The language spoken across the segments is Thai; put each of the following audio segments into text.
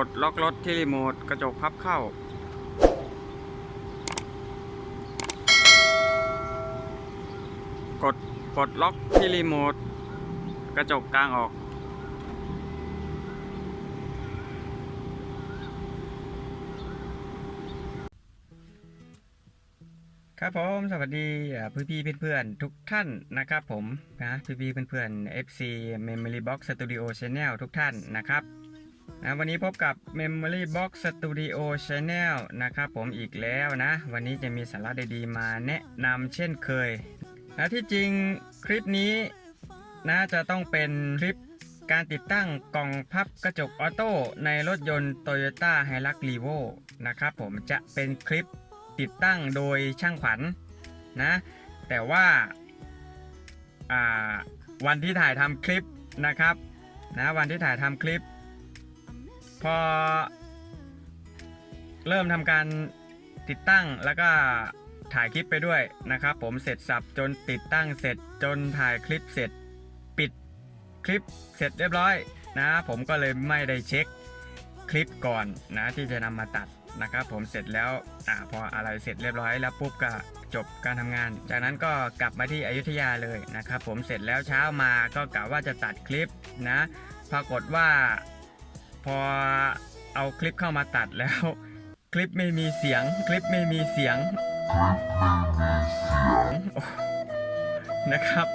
กดล็อกรถที่รีโมทกระจกพับเข้า กดปลดล็อกที่รีโมทกระจกกลางออก ครับผมสวัสดีพี่พี่ๆเพื่อนๆทุกท่านนะครับผมนะพี่พี่ๆเพื่อนๆ FC Memory Box Studio Channel ทุกท่านนะครับ วันนี้พบกับ Memory Box Studio Channel นะครับผมอีกแล้วนะ วันนี้จะมีสาระดีๆมาแนะนำเช่นเคยนะที่จริงคลิปนี้นะจะต้องเป็นคลิปการติดตั้งกล่องพับกระจกออโต้ในรถยนต์ Toyota Hilux Revo นะครับผมจะเป็นคลิปติดตั้งโดยช่างขวัญนะแต่ว่าอ่าวันที่ถ่ายทำคลิปนะครับนะวันที่ถ่ายทำคลิป พอ เริ่มทำการติดตั้งแล้วก็ถ่ายคลิปไปด้วยนะครับ ผมเสร็จสับจนติดตั้งเสร็จจนถ่ายคลิปเสร็จปิดคลิปเสร็จเรียบร้อยนะผมก็เลยไม่ได้เช็คคลิปก่อนนะที่จะนำมาตัดนะครับ ผมเสร็จแล้วอ่าพออะไรเสร็จเรียบร้อยแล้วปุ๊บก็จบการทำงาน จากนั้นก็กลับมาที่อยุธยาเลยนะครับ ผมเสร็จแล้วเช้ามาก็กะว่าจะตัดคลิปนะ ปรากฏว่า พอเอาคลิปเข้ามาตัดแล้ว คลิปไม่มีเสียง คลิปไม่มีเสียง นะครับ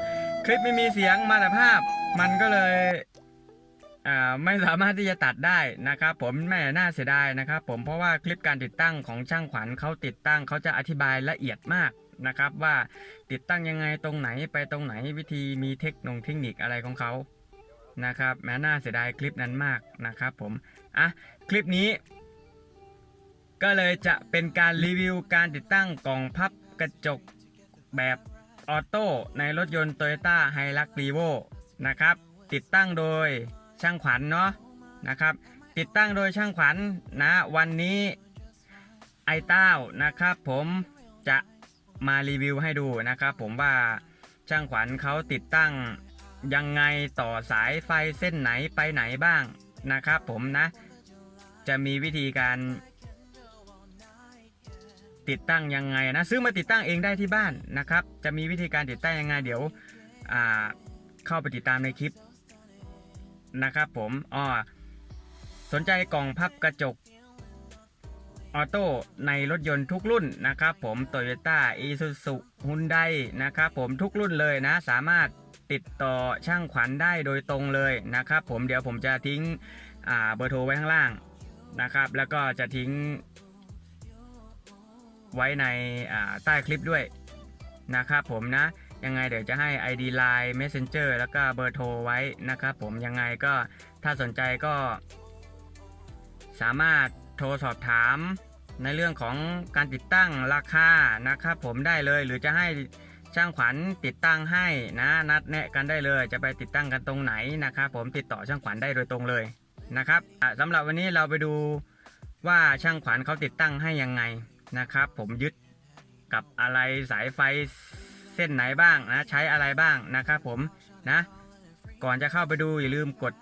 คลิปไม่มีเสียงมาแต่ภาพ มันก็เลยไม่สามารถที่จะตัดได้นะครับ ผมแม่น่าเสียดายนะครับ ผมเพราะว่าคลิปการติดตั้งของช่างขวัญเขาติดตั้งเขาจะอธิบายละเอียดมากนะครับ ว่าติดตั้งยังไงตรงไหนไปตรงไหนวิธีมีเทคโนเทคนิคอะไรของเขา นะครับแม้น่าเสียดายคลิปนั้นมากนะครับผมอะคลิปนี้ ก็เลยจะเป็นการรีวิวการติดตั้งกล่องพับกระจกแบบออโต้ในรถยนต์ Toyota Hilux Revo นะครับ ติดตั้งโดยช่างขวัญเนาะนะครับ ติดตั้งโดยช่างขวัญนะวันนี้ไอเต้านะครับ ผมจะมารีวิวให้ดูนะครับ ผมว่าช่างขวัญเขาติดตั้ง ยังไงต่อสายไฟเส้นไหนไปไหนบ้างนะครับผมนะ จะมีวิธีการ ติดตั้งยังไงนะซื้อมาติดตั้งเองได้ที่บ้านนะครับ จะมีวิธีการติดตั้งยังไงเดี๋ยวอ่าเข้าไปติดตามในคลิปนะครับผมอ๋อสนใจกล่องพับกระจกออโต้ในรถยนต์ทุกรุ่นนะครับผม Toyota Isuzu Hyundai นะครับผมทุกรุ่นเลยนะ สามารถ ติดต่อช่างขวัญได้โดยตรงเลยนะครับผมเดี๋ยวผมจะทิ้งเบอร์โทรไว้ข้างล่างนะครับ แล้วก็จะทิ้ง ไว้ในใต้คลิปด้วยนะครับผมนะยังไงเดี๋ยวจะให้ ID Line Messenger แล้วก็เบอร์โทรไว้นะครับผมยังไงก็ถ้าสนใจก็ สามารถโทรสอบถามในเรื่องของการติดตั้งราคานะครับผมได้เลยหรือจะให้ ช่างขวัญติดตั้งให้นะนัดแนะกันได้เลย จะไปติดตั้งกันตรงไหนนะครับผมติดต่อช่างขวัญได้โดยตรงเลยนะครับอะสำหรับวันนี้เราไปดูว่าช่างขวัญเขาติดตั้งให้ยังไงนะครับ ผมยึดกับอะไรสายไฟเส้นไหนบ้างนะใช้อะไรบ้างนะครับผมนะ ก่อนจะเข้าไปดูอย่าลืมกด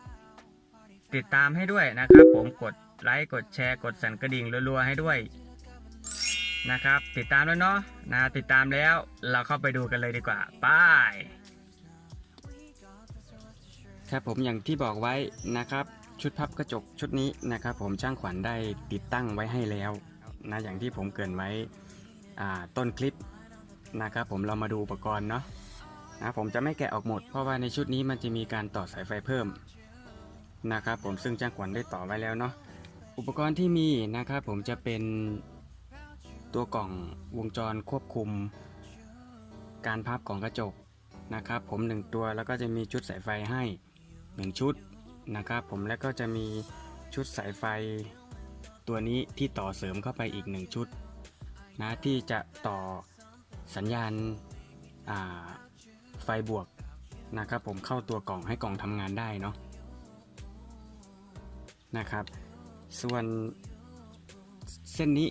ติดตามให้ด้วยนะครับ ผมกดไลค์กดแชร์กดสั่นกระดิ่งรัวๆให้ด้วย นะครับ ติดตามแล้วเนาะนะติดตามแล้วเราเข้าไปดูกันเลยดีกว่าไป้ายครับผมอย่างที่บอกไว้นะครับ ชุดพับกระจกชุดนี้นะครับ ผมช่างขวัญได้ติดตั้งไว้ให้แล้วนะอย่างที่ผมเกินไว้ต้นคลิปนะครับ ผมเรามาดูอุปกรณ์เนาะนะผมจะไม่แกะออกหมดเพราะว่าในชุดนี้มันจะมีการต่อสายไฟเพิ่มนะครับ ผมซึ่งจ้างขวัญได้ต่อไว้แล้วเนาะอุปกรณ์ที่มีนะครับ ผมจะเป็น ตัวกล่องวงจรควบคุม การพับของกระจกนะครับ ผมหนึ่งตัวแล้วก็จะมีชุดสายไฟให้หนึ่งชุดนะครับ ผมแล้วก็จะมีชุดสายไฟ ตัวนี้ที่ต่อเสริมเข้าไปอีกหนึ่งชุดนะที่จะต่อสัญญาณาไฟบวกนะครับผมเข้าตัวกล่องให้กล่องทำงานได้เนาะนะครับ ส่วนเส้นนี้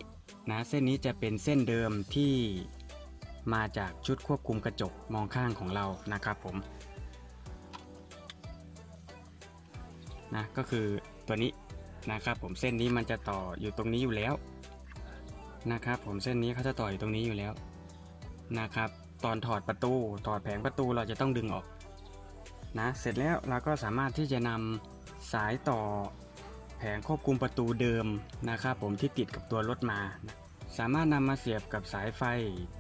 นะเส้นนี้จะเป็นเส้นเดิมที่มาจากชุดควบคุมกระจกมองข้างของเรานะครับผมนะก็คือตัวนี้นะครับผมเส้นนี้มันจะต่ออยู่ตรงนี้อยู่แล้วนะครับผมเส้นนี้เขาจะต่ออยู่ตรงนี้อยู่แล้วนะครับ ตอนถอดประตูถอดแผงประตูเราจะต้องดึงออกนะเสร็จแล้วเราก็สามารถที่จะนำสายต่อ แผงควบคุมประตูเดิมนะครับผมที่ติดกับตัวรถมา สามารถนำมาเสียบกับสายไฟ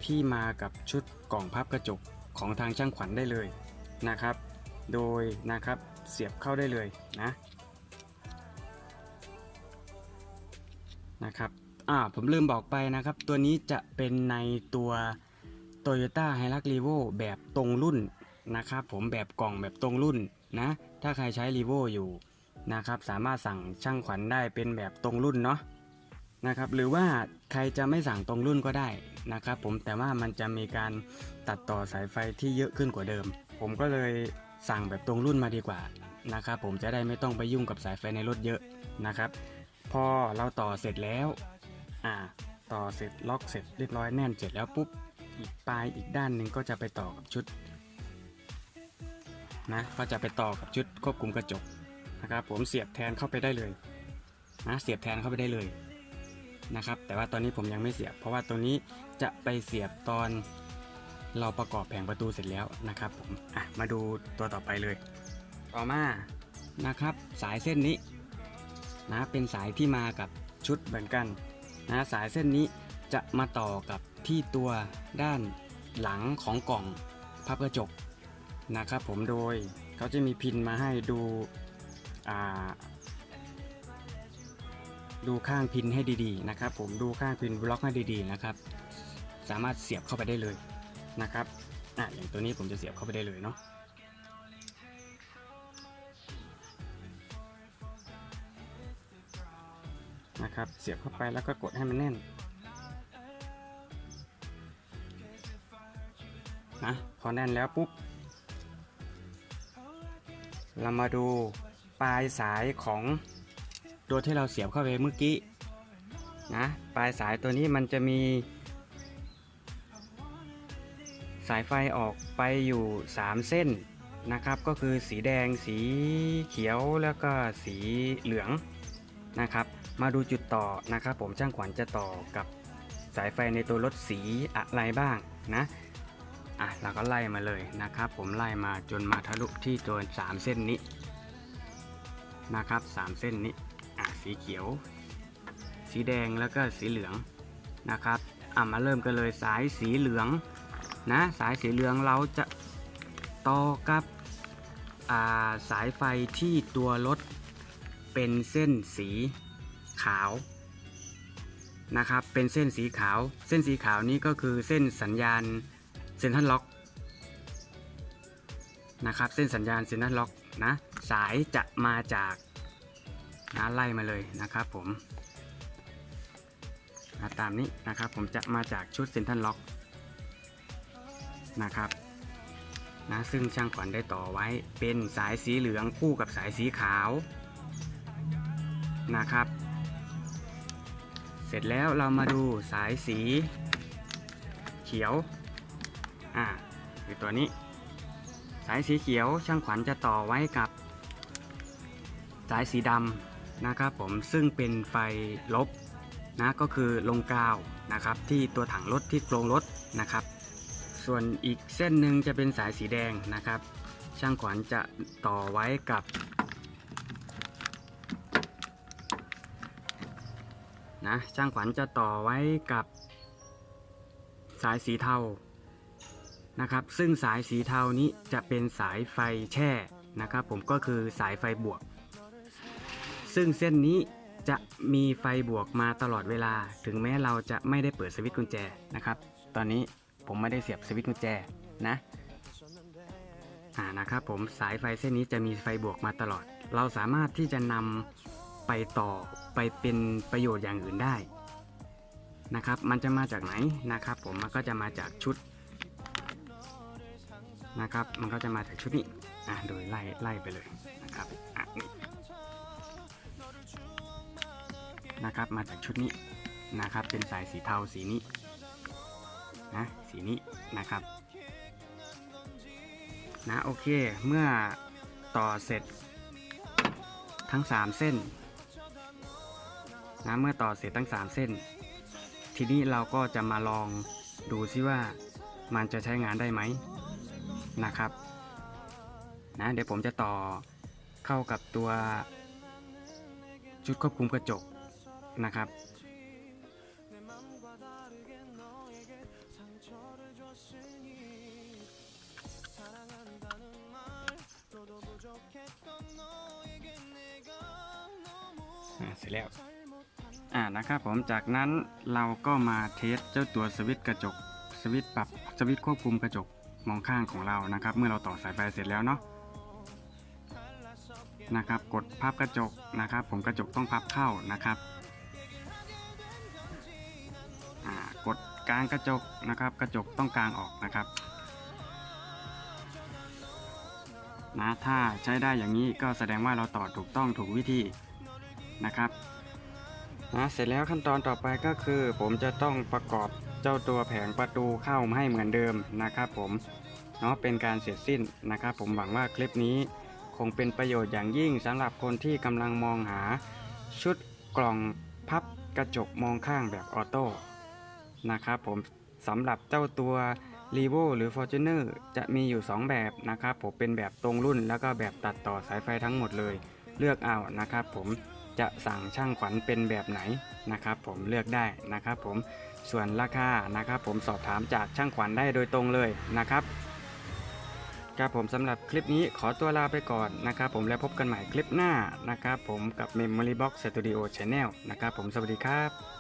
ที่มากับชุดกล่องพับกระจกของทางช่างขวัญได้เลยนะครับ โดยนะครับเสียบเข้าได้เลยนะนะครับอ่าผมลืมบอกไปนะครับ ตัวนี้จะเป็นในตัว Toyota h i l u x r e v o แบบตรงรุ่นนะครับผมแบบกล่องแบบตรงรุ่นนะ ถ้าใครใช้ r e v o อยู่ นะครับ สามารถสั่งช่างขวัญได้เป็นแบบตรงรุ่นเนาะนะครับหรือว่าใครจะไม่สั่งตรงรุ่นก็ได้นะครับ ผมแต่ว่ามันจะมีการตัดต่อสายไฟที่เยอะขึ้นกว่าเดิม ผมก็เลยสั่งแบบตรงรุ่นมาดีกว่านะครับผมจะได้ไม่ต้องไปยุ่งกับสายไฟในรถเยอะนะครับ พอเราต่อเสร็จแล้วอ่าต่อเสร็จล็อกเสร็จเรียบร้อยแน่นเสร็จแล้วปุ๊บอีกปลายอีกด้านหนึ่งก็จะไปต่อกับชุดนะก็จะไปต่อกับชุดควบคุมกระจก นะครับผมเสียบแทนเข้าไปได้เลยนะเสียบแทนเข้าไปได้เลยนะครับแต่ว่าตอนนี้ผมยังไม่เสียบ เพราะว่าตัวนี้จะไปเสียบตอนเราประกอบแผงประตูเสร็จแล้วนะครับผมอะมาดูตัวต่อไปเลย ต่อมานะครับ สายเส้นนี้นะเป็นสายที่มากับชุดเหมือนกันนะสายเส้นนี้จะมาต่อกับที่ตัวด้านหลังของกล่องพับกระจกนะครับผมโดยเขาจะมีพินมาให้ดู ดูข้างพินให้ดีๆนะครับ ผมดูข้างพินบล็อกให้ดีๆนะครับ สามารถเสียบเข้าไปได้เลยนะครับอะอย่างตัวนี้ผมจะเสียบเข้าไปได้เลยเนาะนะครับเสียบเข้าไปแล้วก็กดให้มันแน่นนะพอแน่นแล้วปุ๊บเรามาดู ปลายสายของตัวที่เราเสียบเข้าไปเมื่อกี้นะปลายสายตัวนี้มันจะมี สายไฟออกไปอยู่ 3 เส้นนะครับ ก็คือสีแดงสีเขียวแล้วก็สีเหลืองนะครับ มาดูจุดต่อนะครับ ผมช่างขวัญจะต่อกับสายไฟในตัวรถสีอะไรบ้างนะอะเราก็ไล่มาเลยนะครับ ผมไล่มาจนมาทะลุที่ตัว3 เส้นนี้ นะครับ 3 เส้นนี้สีเขียว สีแดงแล้วก็สีเหลืองนะครับอะมาเริ่มกันเลยสายสีเหลืองนะสายสีเหลืองเราจะต่อกับาสายไฟที่ตัวรถเป็นเส้นสีขาวนะครับเป็นเส้นสีขาว เส้นสีขาวนี้ก็คือเส้นสัญญาณเซ็นทรัลล็อกนะครับเส้นสัญญาณเซ็นทรัลล็อกนะ สายจะมาจากนะไล่มาเลยนะครับผมนะตามนี้นะครับผมจะมาจากชุดเซ็นทรัลล็อกนะครับนะซึ่งช่างขวัญได้ต่อไว้เป็นสายสีเหลืองคู่กับสายสีขาวนะครับ เสร็จแล้วเรามาดูสายสีเขียวอ่าคือตัวนี้ สายสีเขียวช่างขวัญจะต่อไว้กับ สายสีดำนะครับผมซึ่งเป็นไฟลบนะก็คือลงกาวนะครับที่ตัวถังรถที่โครงรถนะครับ ส่วนอีกเส้นหนึ่งจะเป็นสายสีแดงนะครับ ช่างขวัญจะต่อไว้กับนะช่างขวัญจะต่อไว้กับสายสีเทานะครับ ซึ่งสายสีเทานี้จะเป็นสายไฟแช่นะครับ ผมก็คือสายไฟบวก ซึ่งเส้นนี้จะมีไฟบวกมาตลอดเวลา ถึงแม้เราจะไม่ได้เปิดสวิตช์กุญแจนะครับ ตอนนี้ผมไม่ได้เสียบสวิตช์กุญแจนะอ่านะครับผมสายไฟเส้นนี้จะมีไฟบวกมาตลอด เราสามารถที่จะนำไปต่อไปเป็นประโยชน์อย่างอื่นได้นะครับ มันจะมาจากไหนนะครับ ผมมันก็จะมาจากชุดนะครับ มันก็จะมาจากชุดนี้อะโดยไล่ไล่ไปเลยนะครับอะนี่ นะครับ มาจากชุดนี้นะครับ เป็นสายสีเทาสีนี้นะสีนี้นะครับนะโอเคเมื่อต่อเสร็จทั้ง 3 เส้นนะเมื่อต่อเสร็จทั้ง 3 เส้น ทีนี้เราก็จะมาลองดูซิว่ามันจะใช้งานได้ไหมนะครับนะเดี๋ยวผมจะต่อเข้ากับตัวชุดควบคุมกระจก นะครับ เสร็จแล้ว อ่านะครับผมจากนั้นเราก็มาเทสเจ้าตัวสวิตช์กระจกสวิตช์ปรับสวิตช์ควบคุมกระจกมองข้างของเรานะครับ เมื่อเราต่อสายไฟเสร็จแล้วเนาะนะครับ กดพับกระจกนะครับ ผมกระจกต้องพับเข้านะครับากลางกระจกนะครับ กระจกต้องกลางออกนะครับนะถ้าใช้ได้อย่างนี้ก็แสดงว่าเราต่อถูกต้องถูกวิธีนะครับนะเสร็จแล้วขั้นตอนต่อไปก็คือ ผมจะต้องประกอบเจ้าตัวแผงประตูเข้าให้เหมือนเดิมนะครับผมเนาะเป็นการเสร็จสิ้นนะครับ ผมหวังว่าคลิปนี้คงเป็นประโยชน์อย่างยิ่งสำหรับคนที่กำลังมองหาชุดกล่องพับกระจกมองข้างแบบออโต้ นะครับผมสำหรับเจ้าตัว r e v o หรือ Fortuner จะมีอยู่ 2 แบบนะครับผมเป็นแบบตรงรุ่นแล้วก็แบบตัดต่อสายไฟทั้งหมดเลย เลือกเอานะครับผมจะสั่งช่างขวัญเป็นแบบไหนนะครับผมเลือกได้นะครับผมส่วนราคานะครับผมสอบถามจากช่างขวัญได้โดยตรงเลยนะครับครับผมสำหรับคลิปนี้ขอตัวลาไปก่อนนะครับผมแล้วพบกันใหม่คลิปหน้านะครับผมกับ Memory Box Studio Channel นะครับผมสวัสดีครับ